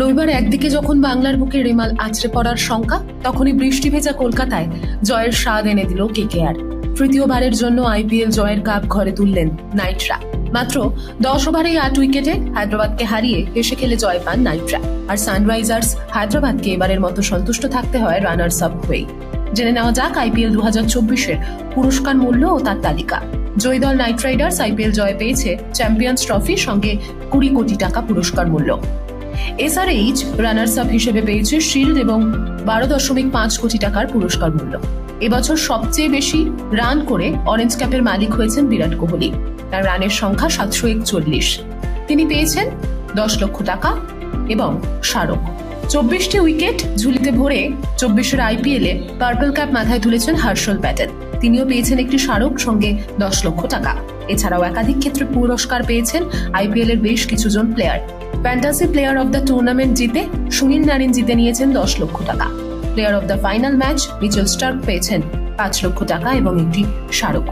রবিবার একদিকে যখন বাংলার বুকে রেমাল আছড়ে পড়ার শঙ্কা, তখনই বৃষ্টি ভেজা কলকাতায় জয়ের স্বাদ এনে দিল কেকেআর। তৃতীয়বারের জন্য আইপিএল জয়ের কাপ ঘরে তুললেন নাইটরা। মাত্র দশ ওভারেই আট উইকেটে হায়দ্রাবাদকে হারিয়ে হেসে খেলে জয় পান নাইটরা। আর সানরাইজার্স হায়দ্রাবাদকে এবারের মতো সন্তুষ্ট থাকতে হয় রানার্স আপ হয়েই। জেনে নেওয়া যাক আইপিএল দু হাজার চব্বিশের পুরস্কার মূল্য ও তার তালিকা। জয়ী দল নাইট রাইডার্স আইপিএল জয় পেয়েছে চ্যাম্পিয়ন্স ট্রফির সঙ্গে কুড়ি কোটি টাকা পুরস্কার মূল্য। এসআরএইচ রানার্স আপ হিসেবে পেয়েছে শিল্ড এবং বারো দশমিক পাঁচ কোটি টাকার পুরস্কার মূল্য। এবছর সবচেয়ে বেশি রান করে অরেঞ্জ ক্যাপের মালিক হয়েছেন বিরাট কোহলি। তার রানের সংখ্যা সাতশো একচল্লিশ। তিনি পেয়েছেন দশ লক্ষ টাকা এবং স্মারক। চব্বিশটি উইকেট ঝুলিতে ভরে চব্বিশের আইপিএলে পার্পল ক্যাপ মাথায় তুলেছেন হর্ষল প্যাটেল তিনিও পেয়েছেন একটি স্মারক সঙ্গে দশ লক্ষ টাকা। এছাড়াও একাধিক ক্ষেত্রে পুরস্কার পেয়েছেন আইপিএল এর বেশ কিছুজন player fantasy player of the tournament জিতে সুনীল নারিন জিতে নিয়েছেন দশ লক্ষ টাকা। Player of the final match Mitchell Starc পেয়েছেন পাঁচ লক্ষ টাকা এবং একটি স্মারক।